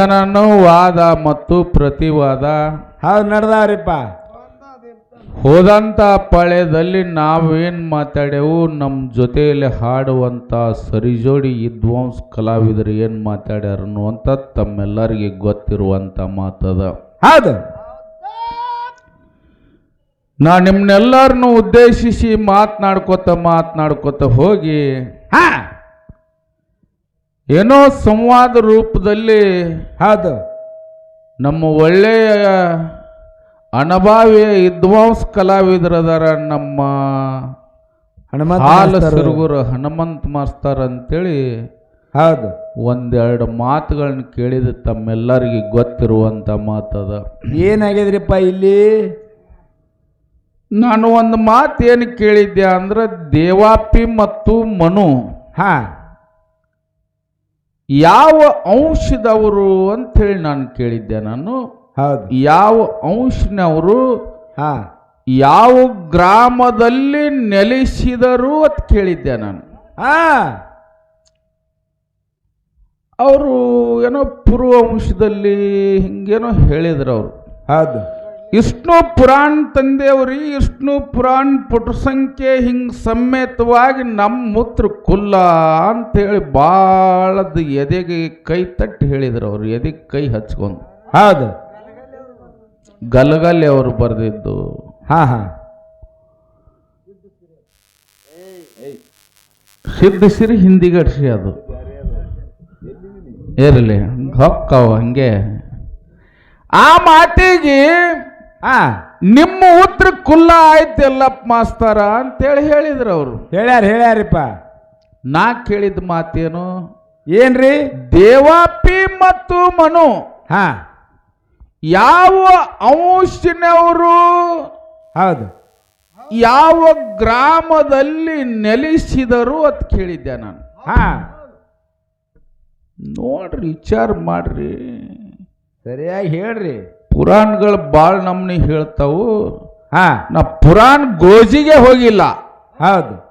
ಇಲ್ಲಿತನೂ ವಾದ ಮತ್ತು ಪ್ರತಿವಾದ. ಹೌದು ನಡೆದಾರಿಪ್ಪ. ಹೋದಂತ ಪಳೆದಲ್ಲಿ ನಾವೇನ್ ಮಾತಾಡೆವು ನಮ್ಮ ಜೊತೆಯಲ್ಲಿ ಹಾಡುವಂತ ಸರಿಜೋಡಿ ವಿದ್ವಾಂಸ್ ಕಲಾವಿದರು ಏನ್ ಮಾತಾಡ್ಯಾರ ಅನ್ನುವಂತ ತಮ್ಮೆಲ್ಲರಿಗೆ ಗೊತ್ತಿರುವಂತ ಮಾತದ. ಹೌದು. ನಾ ನಿಮ್ನೆಲ್ಲರನ್ನು ಉದ್ದೇಶಿಸಿ ಮಾತನಾಡ್ಕೋತ ಮಾತನಾಡ್ಕೋತ ಹೋಗಿ ಹಾ. ಏನೋ ಸಂವಾದ ರೂಪದಲ್ಲಿ ಹೌದು. ನಮ್ಮ ಒಳ್ಳೆಯ ಅನಭಾವಿಯ ವಿದ್ವಾಂಸ ಕಲಾವಿದರದಾರ ನಮ್ಮ ಹನುಮಂತ ಹಾಲ. ಸಿರುಗುರು ಹನುಮಂತ ಮಾಸ್ತರ್ ಅಂತೇಳಿ ಹೌದು. ಒಂದೆರಡು ಮಾತುಗಳನ್ನ ಕೇಳಿದ ತಮ್ಮೆಲ್ಲರಿಗೆ ಗೊತ್ತಿರುವಂತ ಮಾತದ. ಏನಾಗಿದ್ರಿಪ್ಪ ಇಲ್ಲಿ? ನಾನು ಒಂದು ಮಾತು ಏನು ಕೇಳಿದ್ದೆ ಅಂದ್ರೆ ದೇವಾಪಿ ಮತ್ತು ಮನು. ಹಾ. ಯಾವ ಅಂಶದವರು ಅಂತೇಳಿ ನಾನು ಕೇಳಿದ್ದೆ ನಾನು. ಹೌದು. ಯಾವ ಅಂಶನವರು ಹಾ. ಯಾವ ಗ್ರಾಮದಲ್ಲಿ ನೆಲೆಸಿದರು ಅಂತ ಕೇಳಿದ್ದೆ ನಾನು. ಹಾ. ಅವರು ಏನೋ ಪೂರ್ವ ಅಂಶದಲ್ಲಿ ಹಿಂಗೇನೋ ಹೇಳಿದ್ರು ಅವರು. ಹೌದು. ವಿಷ್ಣು ಪುರಾಣ ತಂದೆಯವ್ರಿ ವಿಷ್ಣು ಪುರಾಣ ಪುಟ ಸಂಖ್ಯೆ ಹಿಂಗ್ ಸಮೇತವಾಗಿ ನಮ್ಮ ಮೂತ್ರ ಕುಲ್ಲ ಅಂತೇಳಿ ಭಾಳದ ಎದೆಗೆ ಕೈ ತಟ್ಟಿ ಹೇಳಿದ್ರು ಅವರು ಎದೆಗೆ ಕೈ ಹಚ್ಕೊಂಡು. ಹೌದು. ಗಲಗಲ್ಲಿ ಅವರು ಬರೆದಿದ್ದು. ಹಾ ಹಾ. ಸಿದ್ಧಿಸಿರಿ ಹಿಂದಿಗಡ್ಸಿ ಅದು. ಇರಲಿ ಹೊಕ್ಕವ ಹಂಗೆ. ಆ ಮಾತಿಗೆ ಹಾ ನಿಮ್ಮ ಉತ್ತರ ಕುಲ್ಲ ಆಯ್ತಲ್ಲಪ್ಪ ಮಾಸ್ತರ ಅಂತೇಳಿ ಹೇಳಿದ್ರು ಅವರು. ಹೇಳ್ಯಾರ ಹೇಳ್ಯಾರಿಪ್ಪ. ನಾ ಕೇಳಿದ ಮಾತೇನು? ಏನ್ರಿ? ದೇವಾಪಿ ಮತ್ತು ಮನು. ಹಾ. ಯಾವ ಅಂಶನವರು? ಹೌದು. ಯಾವ ಗ್ರಾಮದಲ್ಲಿ ನೆಲೆಸಿದರು ಅಂತ ಕೇಳಿದ್ದೆ ನಾನು. ಹಾ. ನೋಡ್ರಿ ವಿಚಾರ ಮಾಡ್ರಿ. ಸರಿಯಾಗಿ ಹೇಳ್ರಿ. ಪುರಾಣಗಳು ಭಾಳ ನಮ್ನಿ ಹೇಳ್ತಾವು. ಹಾ. ನಾ ಪುರಾಣ ಗೋಜಿಗೆ ಹೋಗಿಲ್ಲ. ಹೌದು.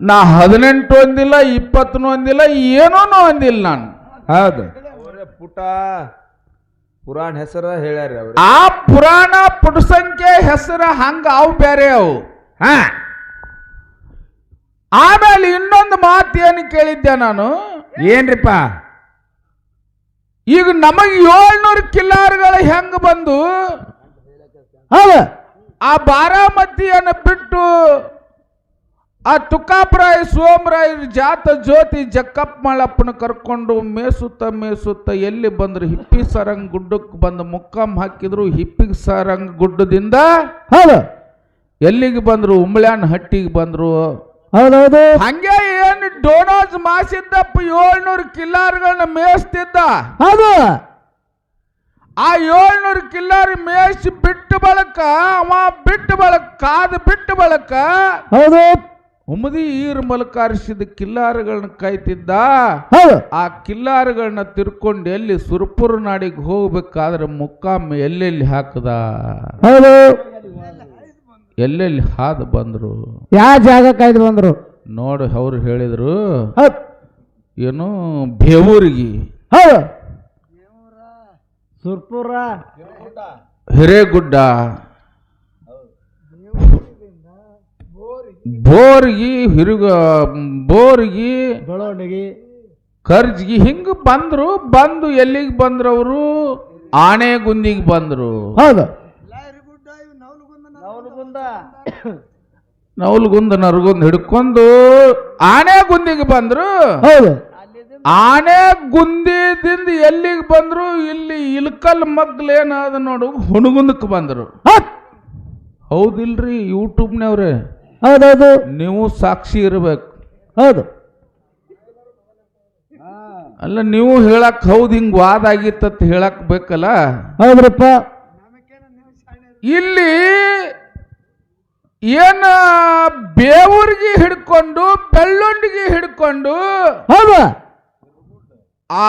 ನಾ ಹದಿನೆಂಟು ಒಂದಿಲ್ಲ ಇಪ್ಪತ್ತನು ಒಂದಿಲ್ಲ ಏನೂ ಒಂದಿಲ್ಲ ನಾನು. ಹೌದು. ಪುಟ ಪುರಾಣ ಹೆಸರ ಹೇಳ್ಯಾರ ಅವ್ರು. ಆ ಪುರಾಣ ಪುಟ ಸಂಖ್ಯೆ ಹೆಸರು ಹಂಗ ಅವು ಬೇರೆ ಅವು. ಹಾ. ಆಮೇಲೆ ಇನ್ನೊಂದು ಮಾತು ಏನು ಕೇಳಿದ್ದೆ ನಾನು? ಏನ್ರಿಪ್ಪ? ಈಗ ನಮಗೆ ಏಳ್ನೂರು ಕಿಲ್ಲಾರ್ಗಳು ಹೆಂಗ ಬಂದು? ಹೌದು. ಆ ಬಾರಾಮತಿಯನ್ನು ಬಿಟ್ಟು ಆ ತುಕಾಪರಾಯ ಸೋಮರಾಯ ಜಾತ ಜ್ಯೋತಿ ಜಕ್ಕಪ್ಪ ಮಳಪ್ಪನ ಕರ್ಕೊಂಡು ಮೇಸುತ್ತ ಮೇಸುತ್ತ ಎಲ್ಲಿ ಬಂದ್ರು ಹಿಪ್ಪಿ ಸರಂಗ್ ಗುಡ್ಡಕ್ಕೆ ಬಂದು ಮುಕ್ಕಾಂ ಹಾಕಿದ್ರು ಹಿಪ್ಪಿ ಸರಂಗ್ ಗುಡ್ಡದಿಂದ ಹೌದು. ಎಲ್ಲಿಗೆ ಬಂದ್ರು? ಉಮ್ಳ್ಯಾನ್ ಹಟ್ಟಿಗೆ ಬಂದ್ರು. ಹೌದೌದು. ಹಂಗೆ ಡೋನೋಸ್ ಮಾಸಿದ್ದಪ್ಪ ಏಳ್ನೂರು ಕಿಲ್ಲಾರ್ಗಳನ್ನ ಮೇಯಿಸ್ತಿದ್ದ. ಹೌದು. ಆ ಏಳ್ನೂರು ಕಿಲ್ಲಾರಿ ಮೇಯಿಸಿ ಬಿಟ್ಟು ಬಳಕ ಅವ ಬಿಟ್ಟು ಬಳಕ ಕಾದು ಬಿಟ್ಟು ಬಳಕ ಹೌದು. ಉಮದಿ ಈರ್ ಮಲಕಾರಿಸಿದ ಕಿಲ್ಲಾರಗಳನ್ನ ಕಾಯ್ತಿದ್ದ. ಆ ಕಿಲ್ಲಾರಗಳನ್ನ ತಿರ್ಕೊಂಡು ಎಲ್ಲಿ ಸುರಪುರ ನಾಡಿಗೆ ಹೋಗ್ಬೇಕಾದ್ರೆ ಮುಕ್ಕಾಮ ಎಲ್ಲೆಲ್ಲಿ ಹಾಕದ? ಎಲ್ಲೆಲ್ಲಿ ಹಾದು ಬಂದ್ರು? ಯಾವ ಜಾಗ ಕಾಯ್ದು ಬಂದ್ರು? ನೋಡಿ ಅವ್ರು ಹೇಳಿದರು ಹೌದು. ಏನು ಬೇವೂರಿಗೆ. ಹೌದು. ಸುರ್ಪುರ. ಹಿರೇಗುಡ್ಡ. ಬೋರ್ಗಿ ಹಿರುಗ ಬೋರ್ಗಿ ಬೆಳವಣಿಗೆ. ಕರ್ಜ್ಗಿ ಹಿಂಗ ಬಂದ್ರು ಬಂದು ಎಲ್ಲಿಗೆ ಬಂದ್ರು ಅವರು ಆನೆಗುಂದಿಗೆ ಬಂದ್ರು. ಹೌದು. ನವಲ್ಗುಂದ ನರಗುಂದ ಹಿಡ್ಕೊಂಡು ಆನೆ ಗುಂದಿಗೆ ಬಂದ್ರು. ಹೌದು. ಆನೆ ಗುಂದಿದಿಂದ ಎಲ್ಲಿಗೆ ಬಂದ್ರು? ಇಲ್ಲಿ ಇಲ್ಕಲ್ ಮಗ್ಲೇನಾದ ನೋಡು ಹುಣಗುಂದಕ್ಕೆ ಬಂದ್ರು. ಹೌದು ಹೌದಿಲ್ರಿ ಯೂಟ್ಯೂಬ್ನವ್ರೆ. ಹೌದೌದು. ನೀವು ಸಾಕ್ಷಿ ಇರಬೇಕು. ಹೌದು. ಅಲ್ಲ ನೀವು ಹೇಳಕ್ ಹೌದು ಹಿಂಗ್ ವಾದ ಆಗಿತ್ತಂತ ಹೇಳಕ್ ಬೇಕಲ್ಲ? ಹೌದ್ರಪ್ಪ. ಇಲ್ಲಿ ಏನ ಬೇವೂರಿಗೆ ಹಿಡ್ಕೊಂಡು ಬೆಳ್ಳುಂಡಿಗೆ ಹಿಡ್ಕೊಂಡು ಹೌದು. ಆ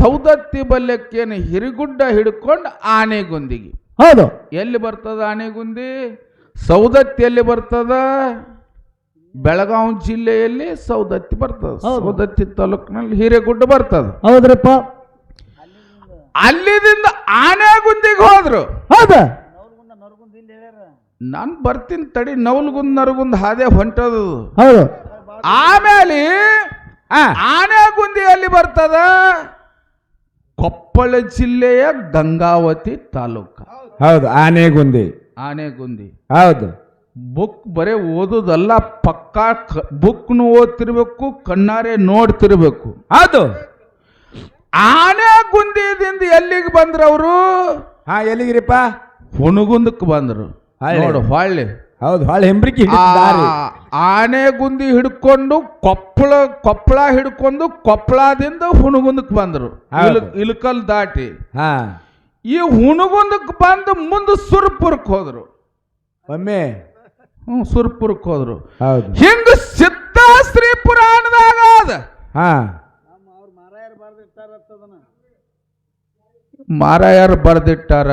ಸೌದತ್ತಿ ಬಲ್ಯಕ್ಕೇನು ಹಿರಿಗುಡ್ಡ ಹಿಡ್ಕೊಂಡು ಆನೆಗುಂದಿಗೆ. ಹೌದು. ಎಲ್ಲಿ ಬರ್ತದ ಆನೆಗುಂದಿ? ಸೌದತ್ತಿ ಎಲ್ಲಿ ಬರ್ತದ? ಬೆಳಗಾವಿ ಜಿಲ್ಲೆಯಲ್ಲಿ ಸೌದತ್ತಿ ಬರ್ತದ. ಸೌದತ್ತಿ ತಾಲೂಕಿನಲ್ಲಿ ಹಿರೇಗುಡ್ಡ ಬರ್ತದ. ಹೌದ್ರಪ್ಪ. ಅಲ್ಲಿದಿಂದ ಆನೆಗುಂದಿಗೆ ಹೋದ್ರು. ಹೌದ. ನಾನು ಬರ್ತೀನಿ ತಡಿ ನವಲ್ಗುಂದ್ ನರಗುಂದ್ ಹಾದೆ ಹೊಂಟದು. ಹೌದು. ಆಮೇಲೆ ಆನೆ ಗುಂದಿಯಲ್ಲಿ ಬರ್ತದ? ಕೊಪ್ಪಳ ಜಿಲ್ಲೆಯ ಗಂಗಾವತಿ ತಾಲೂಕ. ಹೌದು ಆನೆಗುಂದಿ ಆನೆಗುಂದಿ ಹೌದು. ಬುಕ್ ಬರೀ ಓದೋದಲ್ಲ ಪಕ್ಕಾ ಬುಕ್ನು ಓದ್ತಿರ್ಬೇಕು ಕಣ್ಣಾರೆ ನೋಡ್ತಿರ್ಬೇಕು. ಹೌದು. ಆನೆಗುಂದಿದಿಂದ ಎಲ್ಲಿಗೆ ಬಂದ್ರು ಅವರು ಹಾ ಎಲ್ಲಿಗಿರಿಪ್ಪ? ಹುಣಗುಂದಕ್ಕೆ ಬಂದರು. ನೋಡು ಹೊಳ್ಳಿ ಹೌದು ಹೊಳ್ಳಿ ಹೆಂಬ್ರಿಕಿ ಆನೆ ಗುಂದಿ ಹಿಡ್ಕೊಂಡು ಕೊಪ್ಪಳ ಕೊಪ್ಪಳ ಹಿಡ್ಕೊಂಡು ಕೊಪ್ಪಳದಿಂದ ಹುಣಗುಂದಕ್ಕೆ ಬಂದರು. ಇಲಕಲ್ ಇಲ್- ದಾಟಿ. ಹಾ. ಈ ಹುಣಗುಂದಕ್ಕೆ ಬಂದು ಮುಂದೆ ಸುರ್ಪುರಕ್ಕೆ ಹೋದ್ರು. ಒಮ್ಮೆ. ಹ್ಞೂ ಸುರ್ಪುರಕ್ಕೆ ಹೋದ್ರು. ಹೌದು. ಹಿಂಗ ಸಿದ್ಧಾಶ್ರೀ ಪುರಾಣದಾಗ ಅದ. ಹಾ. ಮಾರಾಯರು ಬರ್ದಿಟ್ಟಾರ.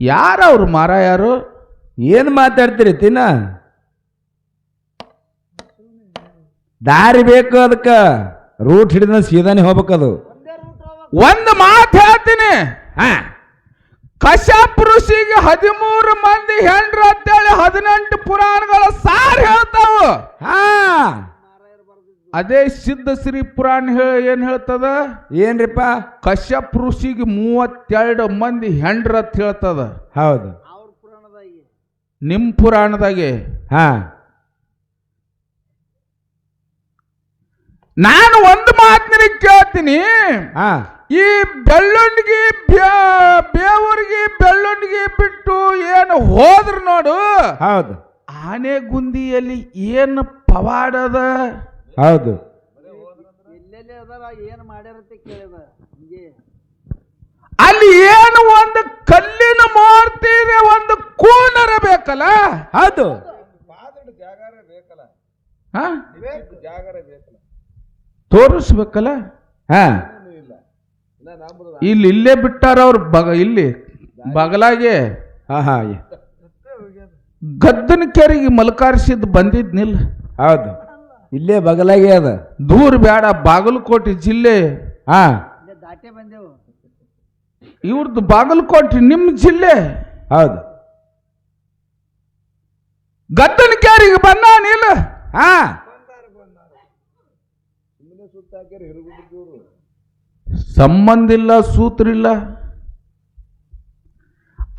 ಯಾರವ್ರು ಯಾರು ಏನು ಮಾತಾಡ್ತೀರಿ ತಿನ್ನ? ದಾರಿ ಬೇಕು ಅದಕ್ಕೆ. ರೂಟ್ ಹಿಡಿದ ಸೀದಾನೆ ಹೋಗ್ಬೇಕದು. ಒಂದು ಮಾತು ಹೇಳ್ತೀನಿ. ಕಶ್ಯಪ್ ಋಷಿಗೆ ಹದಿಮೂರು ಮಂದಿ ಹೆಂಡ್ರು ಅಂತೇಳಿ ಹದಿನೆಂಟು ಪುರಾಣಗಳ ಸಾರ್ ಹೇಳ್ತಾವ. ಹಾ. ಅದೇ ಸಿದ್ಧ ಶ್ರೀ ಪುರಾಣ ಏನ್ ಹೇಳ್ತದ? ಏನ್ರಿಪ್ಪ? ಕಶ್ಯಪ್ ಋಷಿಗೆ ಮೂವತ್ತೆರಡು ಮಂದಿ ಹೆಂಡ್ರತ್ ಅಂತ ಹೇಳ್ತದ. ಹೌದು. ನಿಮ್ ಪುರಾಣದಾಗೆ? ಹಾ. ನಾನು ಒಂದು ಮಾತಿನ ಕೇಳ್ತೀನಿ. ಹಾ. ಈ ಬೆಳ್ಳುಂಡಿಗೆ ಬೇ- ಬೇವರಿಗೆ ಬೆಳ್ಳುಂಡಿಗೆ ಬಿಟ್ಟು ಏನು ಹೋದ್ರು ನೋಡು. ಹೌದು. ಆನೆ ಗುಂದಿಯಲ್ಲಿ ಏನು ಪವಾಡದ? ಹೌದು. ಅಲ್ಲಿ ಏನು ಒಂದು ಕಲ್ಲಿನ ಮೂರ್ತಿ ಇದೆ ಒಂದು ಕೂನರ ಬೇಕಲ್ಲ? ಹೌದು. ಹ? ತೋರಿಸ್ಬೇಕಲ್ಲ? ಹಾ. ಇಲ್ಲಿ. ಇಲ್ಲೇ ಬಿಟ್ಟಾರ ಅವ್ರು ಬಗ ಇಲ್ಲಿ ಬಗಲಾಗೆ. ಹಾ ಹಾ. ಗದ್ದನ ಕೆರೆಗೆ ಮಲ್ಕಾರಿಸಿದ್ ಬಂದಿದ್ನಿಲ್ಲ. ಹೌದು. ಇಲ್ಲೇ ಬಗಲಾಗೆ ಅದ. ದೂರ ಬೇಡ ಬಾಗಲಕೋಟೆ ಜಿಲ್ಲೆ. ಹಾ. ಇವ್ರದ್ದು ಬಾಗಲಕೋಟೆ ನಿಮ್ಮ ಜಿಲ್ಲೆ. ಹೌದು. ಗದ್ದನ ಕ್ಯಾರಿಗೆ ಬನ್ನ ನೀಲ ಹಾ. ಸಂಬಂಧ ಇಲ್ಲ ಸೂತ್ರ ಇಲ್ಲ.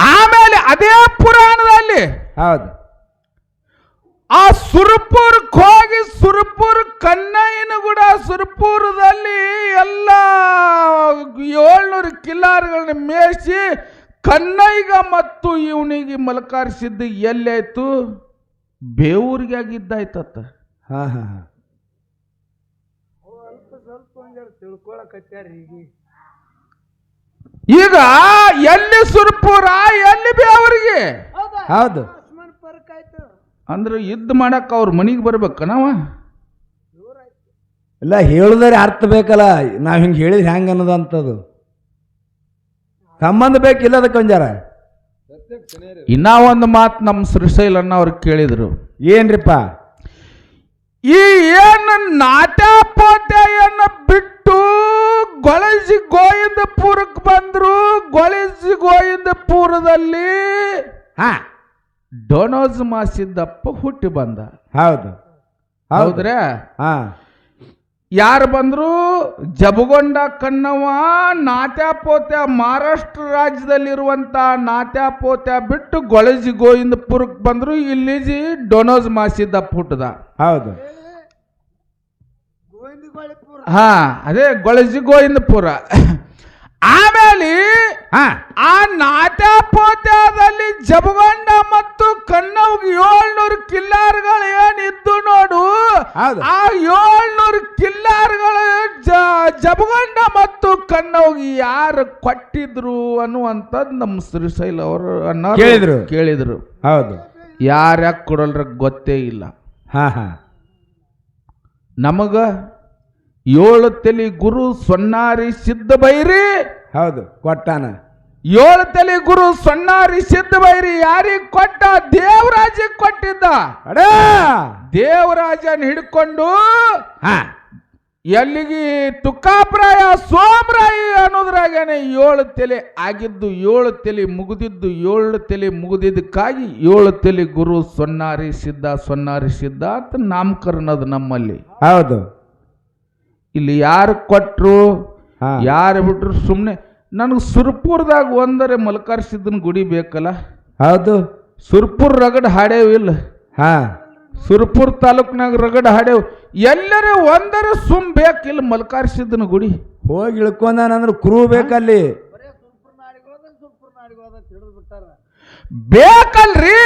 ಆಮೇಲೆ ಅದೇ ಪುರಾಣದಲ್ಲಿ ಹೌದು. ಆ ಸುರಪುರಕ್ಕೆ ಹೋಗಿ ಸುರಪುರ ಕನ್ನಯ್ಯನಗುಡ ಸುರಪುರದಲ್ಲಿ ಎಲ್ಲ ಏಳ್ನೂರು ಕಿಲ್ಲಾರ್ಗಳನ್ನ ಮೇಯಿಸಿ ಕನ್ನೈಗ ಮತ್ತು ಇವನಿಗೆ ಮಲಕಾರಿಸಿದ್ದು ಎಲ್ಲಾಯ್ತು ಬೇವೂರಿಗೆ ಆಗಿದ್ದಾಯ್ತತ್ತ. ಹಾ ಹಾ ಹಾ. ಈಗ. ಎಲ್ಲಿ ಸುರಪುರ ಎಲ್ಲಿ ಬೇವೂರಿಗೆ? ಹೌದು. ಅಂದ್ರೆ ಯುದ್ಧ ಮಾಡಕ್ಕೆ ಅವ್ರ ಮನೆಗೆ ಬರ್ಬೇಕ ನಾವ? ಇಲ್ಲ ಹೇಳಿದ್ರೆ ಅರ್ಥ ಬೇಕಲ್ಲ. ನಾವು ಹಿಂಗೆ ಹೇಳಿದ್ರೆ ಹೆಂಗೆ ಅನ್ನೋದು ಅಂತದು. ಸಂಬಂಧ ಬೇಕಿಲ್ಲ ಅದಕ್ಕೆ ಒಂಜಾರ ಇನ್ನ ಒಂದು ಮಾತು ನಮ್ಮ ಶ್ರೀಶೈಲಣ್ಣ ಅವ್ರು ಕೇಳಿದ್ರು. ಏನ್ರಿಪ್ಪ? ಈ ಏನು ನಾಟ್ಯಪಾಟ್ಯನ್ನ ಬಿಟ್ಟು ಗೊಳಜಿ ಗೋವಿಂದಪುರಕ್ಕೆ ಬಂದರು ಗೊಳಜಿ ಗೋವಿಂದಪುರದಲ್ಲಿ ಹಾ. ಡೊನೋಜ್ ಮಾಸಿದ್ದಪ್ಪ ಹುಟ್ಟಿ ಬಂದ. ಹೌದು. ಹೌದ್ರ? ಹಾ. ಯಾರು ಬಂದ್ರು? ಜಬಗೊಂಡ ಕಣ್ಣವ ನಾಟ್ಯಪೋತ್ಯ ಮಹಾರಾಷ್ಟ್ರ ರಾಜ್ಯದಲ್ಲಿರುವಂತ ನಾಟ್ಯಪೋತ್ಯ ಬಿಟ್ಟು ಗೊಳಜಿ ಗೋವಿಂದಪುರಕ್ಕೆ ಬಂದ್ರು ಇಲ್ಲಿ ಡೊನೋಜ್ ಮಾಸಿದ್ದಪ್ಪ ಹುಟ್ಟದ ಹೌದು. ಹಾ ಅದೇ ಗೊಳಜಿ ಗೋವಿಂದಪುರ. ಆಮೇಲೆ ಆ ಆ ನಾಟ್ಯಪೋತ್ಯದಲ್ಲಿ ಜಬಗೊಂಡ ಮತ್ತು ಕಣ್ಣವ್ಗೆ ಏಳ್ನೂರು ಕಿಲ್ಲಾರ್ಗಳು ಏನಿದ್ದು ನೋಡು. ಆ ಏಳ್ನೂರು ಕಿಲ್ಲಾರ್ಗಳು ಜಬಗೊಂಡ ಮತ್ತು ಕಣ್ಣವ್ಗೆ ಯಾರು ಕೊಟ್ಟಿದ್ರು ಅನ್ನುವಂಥದ್ದು ನಮ್ಮ ಶ್ರೀಶೈಲ ಅವರು ಅನ್ನೋರು ಕೇಳಿದ್ರು. ಕೇಳಿದ್ರು. ಹೌದು. ಯಾರ್ಯಾಕೆ ಕೊಡಲ್ರ ಗೊತ್ತೇ ಇಲ್ಲ. ಹಾ ಹಾ. ನಮಗ ಏಳು ತಲೆ ಗುರು ಸೊನ್ನಾರಿ ಸಿದ್ಧ ಬೈರಿ. ಹೌದು ಕೊಟ್ಟಾನ. ಏಳು ತಲೆ ಗುರು ಸೊನ್ನಾರಿ ಸಿದ್ಧ ಬೈರಿ ಯಾರಿಗೆ ಕೊಟ್ಟ? ದೇವರಾಜ ಕೊಟ್ಟಿದ್ದ. ಅಡ! ದೇವರಾಜನ್ ಹಿಡ್ಕೊಂಡು ಹಾ. ಎಲ್ಲಿಗೆ ತುಕಾಪ್ರಾಯ ಸೋಮರಾಯಿ ಅನ್ನೋದ್ರಾಗೇನೆ ಏಳು ತಲೆ ಆಗಿದ್ದು ಏಳು ತಲೆ ಮುಗಿದಿದ್ದು ಏಳು ತಲೆ ಮುಗಿದಿದ್ದಕ್ಕಾಗಿ ಏಳು ತಲೆ ಗುರು ಸೊನ್ನಾರಿ ಸಿದ್ಧ ಸೊನ್ನಾರಿ ಸಿದ್ಧ ಅಂತ ನಾಮಕರಣದ ನಮ್ಮಲ್ಲಿ. ಹೌದು. ಇಲ್ಲಿ ಯಾರು ಕೊಟ್ಟರು ಹಾ. ಯಾರು ಬಿಟ್ರು ಸುಮ್ಮನೆ ನನಗೆ ಸುರ್ಪುರದಾಗ ಒಂದರೆ ಮಲ್ಕಾರ್ ಸಿದ್ದನ ಗುಡಿ ಬೇಕಲ್ಲ? ಹೌದು. ಸುರ್ಪುರ್ ರಗಡ್ ಹಾಡೇವು ಇಲ್ಲ? ಹಾ. ಸುರ್ಪುರ್ ತಾಲೂಕ್ನಾಗ ರಗಡ್ ಹಾಡೇವು ಎಲ್ಲರೇ ಒಂದರೆ ಸುಮ್ ಬೇಕಿಲ್ಲ ಮಲ್ಕಾರ್ ಸಿದ್ದನ ಗುಡಿ? ಹೋಗಿ ಇಳ್ಕೊಂಡಾನಂದ್ರ ಕ್ರೂ ಬೇಕಲ್ಲಿ? ಬೇಕಲ್ರಿ?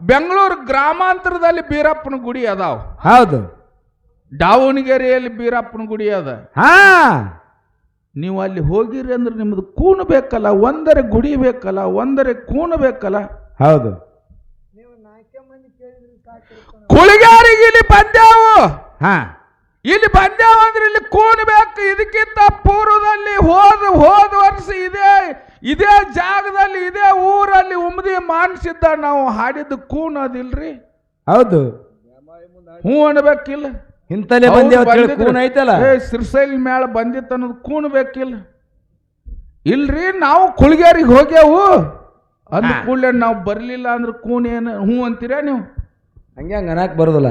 ಬೆಂಗಳೂರು ಗ್ರಾಮಾಂತರದಲ್ಲಿ ಬೀರಪ್ಪನ ಗುಡಿ ಅದಾವ. ಹೌದು. ದಾವಣಗೆರೆಯಲ್ಲಿ ಬೀರಪ್ಪನ ಗುಡಿ ಅದ. ಹಾ. ನೀವು ಅಲ್ಲಿ ಹೋಗಿರಿ ಅಂದ್ರೆ ನಿಮ್ದು ಕೂನು ಬೇಕಲ್ಲ ಒಂದರೆ ಗುಡಿ ಬೇಕಲ್ಲ ಒಂದರೆ ಕೂನು ಬೇಕಲ್ಲ. ಹೌದು. ಕುಳಿಗಾರಿಗೆ ಇಲ್ಲಿ ಬಂದೆವು ಹಾ. ಇಲ್ಲಿ ಬಂದೇವಂದ್ರೆ ಅಂದ್ರೆ ಇಲ್ಲಿ ಕೂನು ಬೇಕು. ಇದಕ್ಕಿಂತ ಪೂರ್ವದಲ್ಲಿ ಹೋದ ಹೋದ ವರ್ಷ ಇದೇ ಇದೇ ಜಾಗದಲ್ಲಿ ಇದೇ ಊರಲ್ಲಿ ಉಮ್ದಿ ಮಾನ್ಸಿದ್ದ ನಾವು ಹಾಡಿದ್ದು ಕೂನ್ ಅದಿಲ್ರಿ? ಹೌದು. ಹ್ಞೂ ಅನ್ಬೇಕಿಲ್ಲ. ಇಂತಲೇ ಬಂದೇವ. ಕೂನ್ ಐತಲ್ಲ? ಏ ಸಿರ್ಸೈಲ್ ಮೇಳ ಬಂದಿತ್ತು ಅನ್ನೋದು ಕೂನ್ ಬೇಕಿಲ್ಲ. ಇಲ್ರಿ ನಾವು ಕುಳ್ಗೇರಿಗೆ ಹೋಗ್ಯಾವು. ಅಂದ. ಕೂಡಲೇ ನಾವು ಬರಲಿಲ್ಲ ಅಂದ್ರೆ ಕೂನ್ ಏನು ಹ್ಞೂ ಅಂತೀರಾ ನೀವು? ಹಂಗೆ ಹಂಗ ಅನ್ನಕ್ಕೆ ಬರೋದಿಲ್ಲ.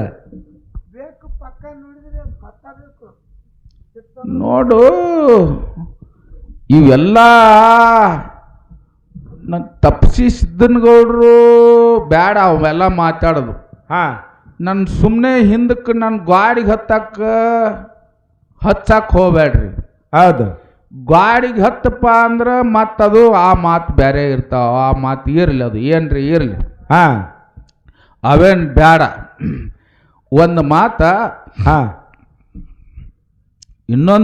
ನೋಡು. ಇವೆಲ್ಲ ನನ್ ತಪ್ಸಿ ಸಿದ್ದನಗೌಡರು ಬೇಡ ಅವೆಲ್ಲ ಮಾತಾಡೋದು. ಹಾಂ. ನನ್ನ ಸುಮ್ಮನೆ ಹಿಂದಕ್ಕೆ ನನ್ನ ಗಾಡಿಗೆ ಹತ್ತಕ್ಕ ಹಚ್ಚಕ್ಕೆ ಹೋಗ್ಬೇಡ್ರಿ. ಹೌದು. ಗಾಡಿಗೆ ಹತ್ತಪ್ಪ ಅಂದ್ರೆ ಮತ್ತದು ಆ ಮಾತು ಬೇರೆ ಇರ್ತಾವ ಆ ಮಾತು ಇರಲಿ ಅದು ಏನ್ರಿ ಇರಲಿ. ಹಾಂ. ಅವೇನು ಬೇಡ ಒಂದು ಮಾತ ಹಾ. ಇನ್ನೊಂದು